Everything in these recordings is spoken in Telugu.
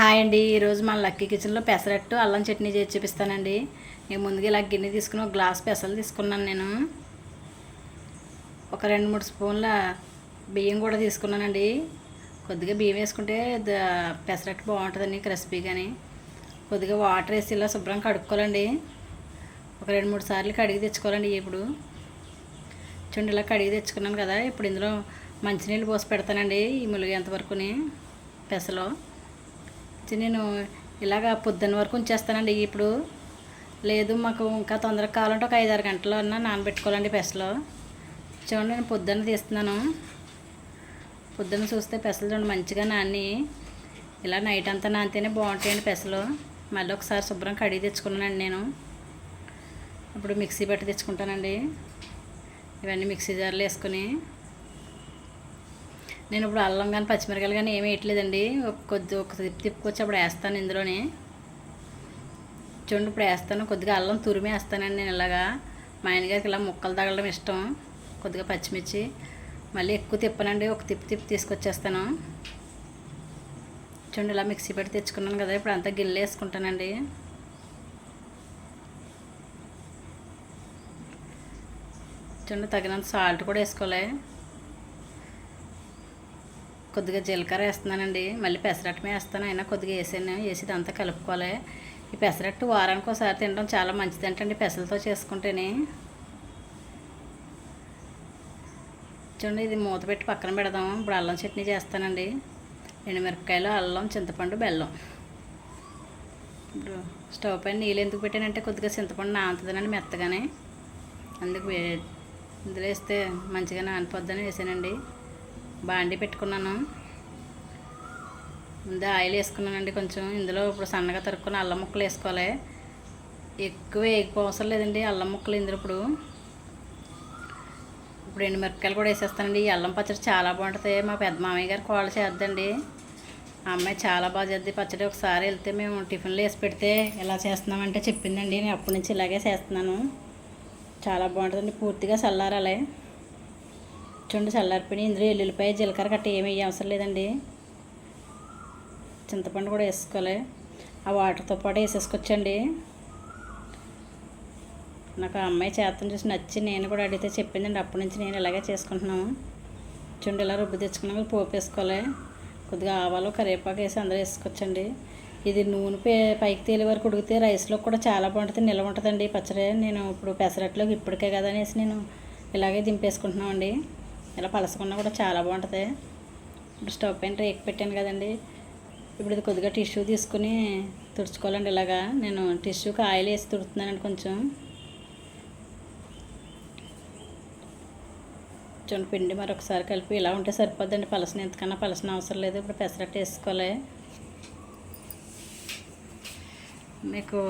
హాయ్ అండి. ఈరోజు మన లక్కీ కిచెన్లో పెసరట్టు అల్లం చట్నీ చేసి చూపిస్తానండి. నేను ముందుగా ఇలా గిన్నె తీసుకుని ఒక గ్లాస్ పెసలు తీసుకున్నాను నేను. ఒక రెండు మూడు స్పూన్ల బియ్యం కూడా తీసుకున్నానండి. కొద్దిగా బియ్యం వేసుకుంటే పెసరట్టు బాగుంటుందండి క్రిస్పీగాని కొద్దిగా వాటర్ వేసి ఇలా శుభ్రం కడుక్కోవాలండి. ఒక రెండు మూడు సార్లు కడిగి తెచ్చుకోవాలండి ఇప్పుడు. చూడండి ఇలా కడిగి తెచ్చుకున్నాను కదా. ఇప్పుడు ఇందులో మంచినీళ్ళు పోసి పెడతానండి ఈ ములిగేంత వరకుని పెసలో. నేను ఇలాగ పొద్దున్న వరకు ఉంచేస్తానండి. ఇప్పుడు లేదు మాకు ఇంకా తొందరగా కావాలంటే ఒక ఐదారు గంటలు అన్నా నానబెట్టుకోవాలండి పెసలు. చూడండి నేను పొద్దున్న తీస్తున్నాను. పొద్దున్న చూస్తే పెసలు చూడండి మంచిగా నాని. ఇలా నైట్ అంతా నానితేనే బాగుంటాయండి పెసలు. మళ్ళీ ఒకసారి శుభ్రం కడిగి తెచ్చుకున్నానండి నేను. ఇప్పుడు మిక్సీ పెట్టి తెచ్చుకుంటానండి. ఇవన్నీ మిక్సీ జార్లో వేసుకుని నేను ఇప్పుడు అల్లం కానీ పచ్చిమిరకాయలు కానీ ఏమి వేయట్లేదండి. ఒక కొద్ది ఒక తిప్పి తిప్పుకొచ్చి అప్పుడు వేస్తాను ఇందులోనే. చూడండి ఇప్పుడు వేస్తాను. కొద్దిగా అల్లం తురిమి వేస్తానండి నేను ఇలాగా. మా ఆయనగారికి ఇలా ముక్కలు తగలడం ఇష్టం. కొద్దిగా పచ్చిమిర్చి. మళ్ళీ ఎక్కువ తిప్పనండి. ఒక తిప్పి తిప్పి తీసుకొచ్చేస్తాను. చూడండి ఇలా మిక్సీ పెట్టి తెచ్చుకున్నాను కదా. ఇప్పుడు అంతా గిన్నెలు వేసుకుంటానండి. చూడండి తగినంత సాల్ట్ కూడా వేసుకోలే కొద్దిగా జీలకర్ర వేస్తున్నానండి. మళ్ళీ పెసరట్టు వేస్తాను. అయినా కొద్దిగా వేసాను. వేసి ఇదంతా కలుపుకోవాలి. ఈ పెసరట్టు వారానికి ఒకసారి తినడం చాలా మంచిది మంచిదంటండి పెసలతో చేసుకుంటేనే. చూడండి ఇది మూత పెట్టి పక్కన పెడదాం ఇప్పుడు అల్లం చట్నీ చేస్తానండి. ఎండుమిరపకాయలు అల్లం చింతపండు బెల్లం. ఇప్పుడు స్టవ్ పైన నీళ్ళు ఎందుకు పెట్టానంటే కొద్దిగా చింతపండు నానుతుందండి మెత్తగానే. అందుకు ఇందులో వేస్తే మంచిగా నానిపోద్దని వేసానండి. బాండి పెట్టుకున్నాను. ముందే ఆయిల్ వేసుకున్నానండి కొంచెం. ఇందులో ఇప్పుడు సన్నగా తరుక్కున్న అల్లం ముక్కలు వేసుకోవాలి. ఎక్కువ వేయకపోవసరం లేదండి అల్లం ముక్కలు ఇందులో ఇప్పుడు. ఇప్పుడు ఎండు మిరపకాయలు కూడా వేసేస్తానండి. ఈ అల్లం పచ్చడి చాలా బాగుంటుంది. మా పెద్ద మామయ్య గారు కోళ్ళు చేద్దండి. ఆ అమ్మాయి చాలా బాగా చేద్ది పచ్చడి. ఒకసారి వెళ్తే మేము టిఫిన్లో వేసి పెడితే ఎలా చేస్తున్నామంటే చెప్పిందండి. నేను అప్పటి నుంచి ఇలాగే చేస్తున్నాను. చాలా బాగుంటుందండి. పూర్తిగా చల్లారాలి. చూడండి చల్లారిపోయి ఇందులో ఎల్లుల్లిపాయ జీలకర్ర కట్ట ఏమి అవసరం లేదండి. చింతపండు కూడా వేసుకోవాలి. ఆ వాటర్తో పాటు వేసేసుకొచ్చండి నాకు ఆ అమ్మాయి చేతం చూసి నచ్చి నేను కూడా అడిగితే చెప్పిందండి. అప్పటి నుంచి నేను ఇలాగే చేసుకుంటున్నాను. చూడండి ఇలా రుబ్బు తెచ్చుకున్నాక పోపు వేసుకోవాలి. కొద్దిగా ఆవాలు కరివేపాకు వేసి అందరూ వేసుకోవచ్చండి. ఇది నూనె పే పైకి తేలి వరకు ఉడికితే రైస్లో కూడా చాలా బాగుంటుంది. నిల్వ ఉంటుందండి. పచ్చడి నేను ఇప్పుడు పెసరట్లోకి ఇప్పటికే కదా అనేసి నేను ఇలాగే దింపేసుకుంటున్నామండి. ఇలా పలసకున్నా కూడా చాలా బాగుంటుంది. ఇప్పుడు స్టవ్ పైన రేక్ పెట్టాను కదండి. ఇప్పుడు ఇది కొద్దిగా టిష్యూ తీసుకుని తుడుచుకోవాలండి ఇలాగా. నేను టిష్యూకి ఆయిల్ వేసి తుడుతున్నానండి కొంచెం. చూడండి పిండి మరొకసారి కలిపి ఇలా ఉంటే సరిపోద్దండి. పలసన ఎంతకన్నా పలసన అవసరం లేదు. ఇప్పుడు పెసరట్టు వేసుకోవాలి. మీకు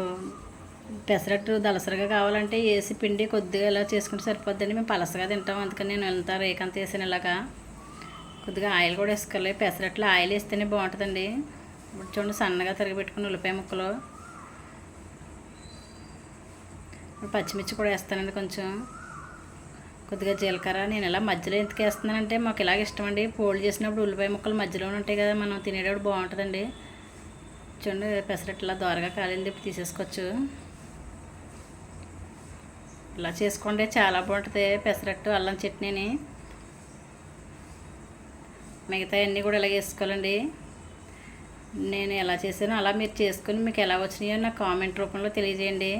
పెసరట్టు దలసరిగా కావాలంటే వేసి పిండి కొద్దిగా ఇలా చేసుకుంటే సరిపోద్దండి. మేము పలసగా తింటాం. అందుకని నేను ఎంత రేకంత వేసాను ఇలాగా. కొద్దిగా ఆయిల్ కూడా వేసుకోవాలి. పెసరట్లో ఆయిల్ వేస్తేనే బాగుంటుందండి. ఇప్పుడు చూడండి సన్నగా తరిగిపెట్టుకుని ఉల్లిపాయ ముక్కలు. పచ్చిమిర్చి కూడా వేస్తానండి కొంచెం. కొద్దిగా జీలకర్ర నేను ఇలా మధ్యలో ఎందుకు వేస్తున్నానంటే మాకు ఇలాగ ఇష్టం అండి పోళ్ళు చేసినప్పుడు ఉల్లిపాయ ముక్కలు మధ్యలోనే ఉంటాయి కదా మనం తినేటప్పుడు బాగుంటుందండి. చూడండి పెసరట్టు ఇలా దోరగా కాలింది. ఇప్పుడు తీసేసుకోవచ్చు. ఇలా చేసుకోండి చాలా బాగుంటుంది. పెసరట్టు అల్లం చట్నీని. మిగతా అన్నీ కూడా ఇలా వేసుకోవాలండి. నేను ఎలా చేశానో అలా మీరు చేసుకుని మీకు ఎలా వచ్చినాయో నాకు కామెంట్ రూపంలో తెలియజేయండి.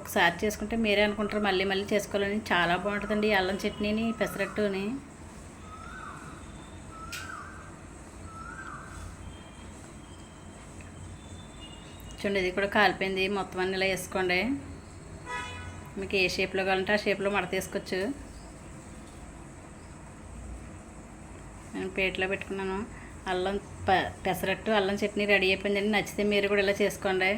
ఒకసారి చేసుకుంటే మీరే అనుకుంటారు మళ్ళీ మళ్ళీ చేసుకోవాలని. చాలా బాగుంటుందండి అల్లం చట్నీని పెసరట్టుని. చూడండి ఇది కూడా కాలిపోయింది. మొత్తం అన్ని ఇలా వేసుకోండి. మీకు ఏ షేప్లో కావాలంటే ఆ షేప్లో మడత వేసుకోవచ్చు. నేను ప్లేట్లో పెట్టుకున్నాను. అల్లం ప పెసరట్టు అల్లం చట్నీ రెడీ అయిపోయిందండి. నచ్చితే మీరు కూడా ఇలా చేసుకోండి.